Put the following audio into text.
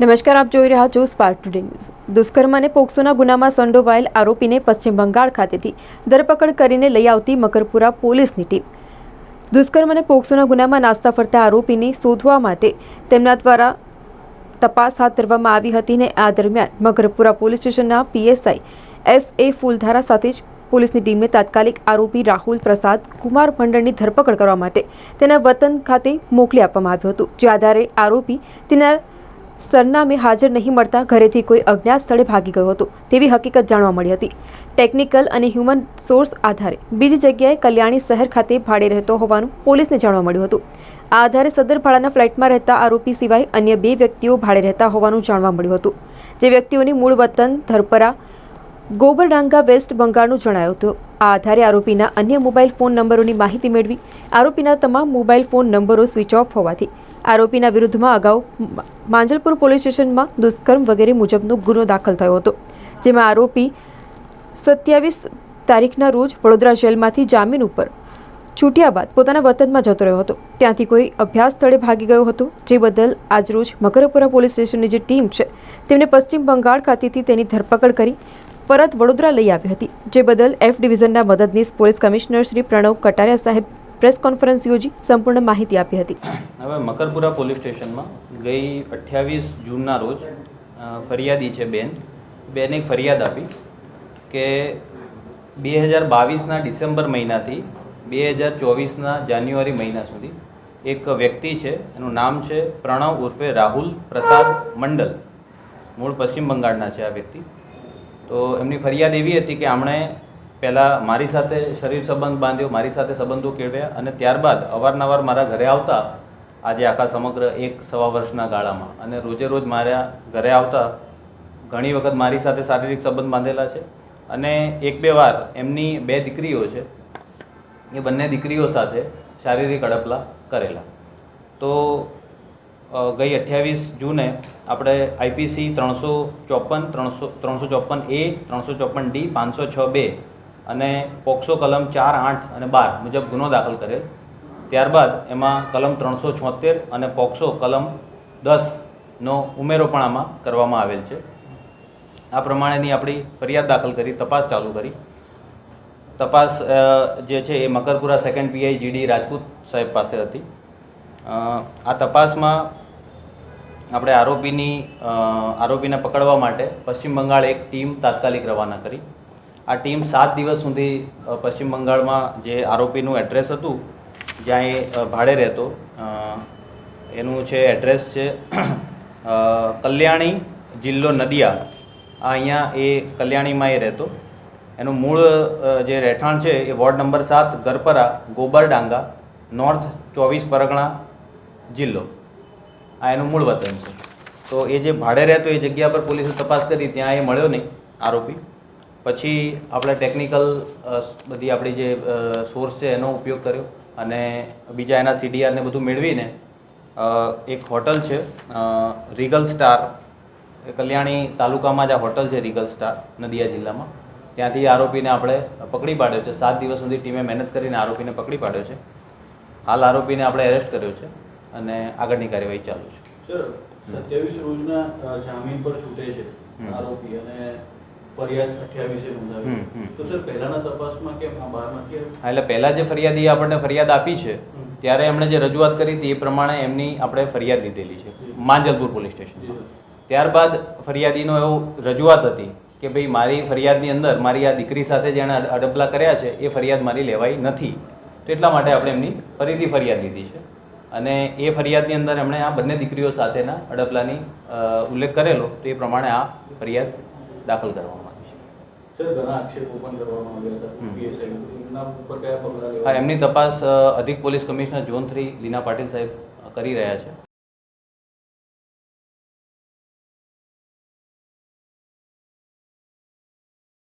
નમસ્કાર, આપ જોઈ રહ્યા છો સ્પાર્ક ટુડે ન્યૂઝ દુષ્કર્મ અને પોક્સોના ગુનામાં સંડોવાયેલ આરોપીને પશ્ચિમ બંગાળ ખાતેથી ધરપકડ કરીને લઈ આવતી મકરપુરા પોલીસની ટીમ. દુષ્કર્મ અને પોક્સોના ગુનામાં નાસ્તા ફરતા આરોપીને શોધવા માટે તેમના દ્વારા તપાસ હાથ ધરવામાં આવી હતી ને આ દરમિયાન મકરપુરા પોલીસ સ્ટેશનના પીએસઆઈ એસ એ ફૂલધારા સાથે જ પોલીસની ટીમને તાત્કાલિક આરોપી રાહુલ પ્રસાદ કુમાર ભંડળની ધરપકડ કરવા માટે તેના વતન ખાતે મોકલી આપવામાં આવ્યું હતું. જે આધારે આરોપી તેના સરનામે હાજર નહીં મળતા ઘરેથી કોઈ અજ્ઞાત સ્થળે ભાગી ગયો હતો. તેવી હકીકત જાણવા મળી હતી. ટેકનિકલ અને હ્યુમન સોર્સ આધારે બીજી જગ્યાએ કલ્યાણી શહેર ખાતે ભાડે રહેતો હોવાનું પોલીસને જાણવા મળ્યું હતું. આ આધારે સદર ભાડાના ફ્લેટમાં રહેતા આરોપી સિવાય અન્ય બે વ્યક્તિઓ ભાડે રહેતા હોવાનું જાણવા મળ્યું હતું. જે વ્યક્તિઓની મૂળ વતન ધરપરા, ગોબરડાંગા, વેસ્ટ બંગાળનું જણાયું હતું. આ આધારે આરોપીના અન્ય મોબાઈલ ફોન નંબરોની માહિતી મેળવી આરોપીના તમામ મોબાઈલ ફોન નંબરો સ્વિચ ઓફ હોવાથી આરોપીના વિરુદ્ધમાં અગાઉ માંજલપુર પોલીસ સ્ટેશનમાં દુષ્કર્મ વગેરે મુજબનો ગુનો દાખલ થયો હતો. જેમાં આરોપી સત્યાવીસ તારીખના રોજ વડોદરા જેલમાંથી જામીન ઉપર છૂટ્યા બાદ પોતાના વતનમાં જતો રહ્યો હતો. ત્યાંથી કોઈ અભ્યાસ સ્થળે ભાગી ગયો હતો, જે બદલ આજરોજ મકરપુરા પોલીસ સ્ટેશનની જે ટીમ છે, તેમને પશ્ચિમ બંગાળ ખાતેથી તેની ધરપકડ કરી પરત વડોદરા લઈ આવી હતી. જે બદલ એફ ડિવિઝનના મદદનીશ પોલીસ કમિશનર શ્રી પ્રણવ કટારિયા સાહેબ પ્રેસ કોન્ફરન્સ યોજી સંપૂર્ણ માહિતી આપી હતી. હવે મકરપુરા પોલીસ સ્ટેશનમાં ગઈ અઠ્યાવીસ જૂનના રોજ ફરિયાદી છે બેન. બેને ફરિયાદ આપી કે બે હજાર બાવીસના ડિસેમ્બર મહિનાથી બે હજાર ચોવીસના જાન્યુઆરી મહિના સુધી એક વ્યક્તિ છે, એનું નામ છે પ્રણવ ઉર્ફે રાહુલ પ્રસાદ મંડલ. મૂળ પશ્ચિમ બંગાળના છે આ વ્યક્તિ. તો એમની ફરિયાદ એવી હતી કે આમણે પહેલાં મારી સાથે શરીર સંબંધ બાંધ્યો, મારી સાથે સંબંધો કેળવ્યા અને ત્યારબાદ અવારનવાર મારા ઘરે આવતા, આજે આખા સમગ્ર એક સવા વર્ષના ગાળામાં. અને રોજે રોજ મારા ઘરે આવતા ઘણી વખત મારી સાથે શારીરિક સંબંધ બાંધેલા છે. અને એક બે વાર એમની બે દીકરીઓ છે, એ બંને દીકરીઓ સાથે શારીરિક અડપલા કરેલા. તો ગઈ અઠ્યાવીસ જૂને આપણે આઈપીસી ત્રણસો ચોપન, ત્રણસો ત્રણસો ચોપન એ, ત્રણસો ચોપન ડી, પાંચસો છ બે અને પોક્સો કલમ ચાર, આઠ અને બાર મુજબ ગુનો દાખલ કરેલ ત્યારબાદ એમાં કલમ ત્રણસો છોતેર અને પોક્સો કલમ દસનો ઉમેરો પણ આમાં કરવામાં આવેલ છે. આ પ્રમાણેની આપણી ફરિયાદ દાખલ કરી, તપાસ ચાલુ કરી. તપાસ જે છે એ Makarpura second PI GD Rajput સાહેબ પાસે હતી. આ તપાસમાં આપણે આરોપીની આરોપીને પકડવા માટે પશ્ચિમ બંગાળ એક ટીમ તાત્કાલિક રવાના કરી. આ ટીમ સાત દિવસ સુધી પશ્ચિમ બંગાળમાં જે આરોપીનું એડ્રેસ હતું, જ્યાં એ ભાડે રહેતો એનું છે એડ્રેસ છે કલ્યાણી જિલ્લો નદિયા, આ અહીંયા એ કલ્યાણીમાં એ રહેતો. એનું મૂળ જે રહેઠાણ છે એ વોર્ડ નંબર સાત, ગરપરા, ગોબરડાંગા, નોર્થ ચોવીસ પરગણા જિલ્લો. આ એનું મૂળ વતન છે. તો એ જે ભાડે રહેતો એ જગ્યા પર પોલીસે તપાસ કરી, ત્યાં એ મળ્યો નહીં, આરોપી. પછી આપણે ટેકનિકલ બધી આપણી જે સોર્સ છે એનો ઉપયોગ કર્યો અને બીજા એના સીડીઆર ને બધું મેળવીને એક હોટલ છે રીગલ સ્ટાર કલ્યાણી તાલુકામાં જ આ હોટલ છે રીગલ સ્ટાર નદિયા જિલ્લામાં. ત્યાંથી આરોપીને આપણે પકડી પાડ્યો છે. સાત દિવસ સુધી ટીમે મહેનત કરીને આરોપીને પકડી પાડ્યો છે. હાલ આરોપીને આપણે એરેસ્ટ કર્યો છે અને આગળની કાર્યવાહી ચાલુ છે. સર સત્યાવીસ રોજના જામીન પર છૂટે છે આરોપી અને ફરિયાદ અઠ્યાવીસે નોંધાવી. તો સર પહેલાના તપાસમાં કેમ? આ બહાર નથી હા, એટલે પહેલાં જે ફરિયાદી આપણને ફરિયાદ આપી છે ત્યારે એમણે જે રજૂઆત કરી હતી એ પ્રમાણે એમની આપણે ફરિયાદ લીધેલી છે માંજલપુર પોલીસ સ્ટેશન ત્યારબાદ ફરિયાદીનો એવું રજૂઆત હતી કે ભાઈ મારી ફરિયાદની અંદર મારી આ દીકરી સાથે જેણે અડપલા કર્યા છે એ ફરિયાદ મારી લેવાઈ નથી. તો એટલા માટે આપણે એમની ફરીથી ફરિયાદ લીધી છે. અને એ ફરિયાદની અંદર એમણે આ બંને દીકરીઓ સાથેના અડપલાની ઉલ્લેખ કરેલો તો એ પ્રમાણે આ ફરિયાદ દાખલ કરવામાં હા એમની તપાસ અધિક police commissioner zone three Leena Patil સાહેબ કરી રહ્યા છે.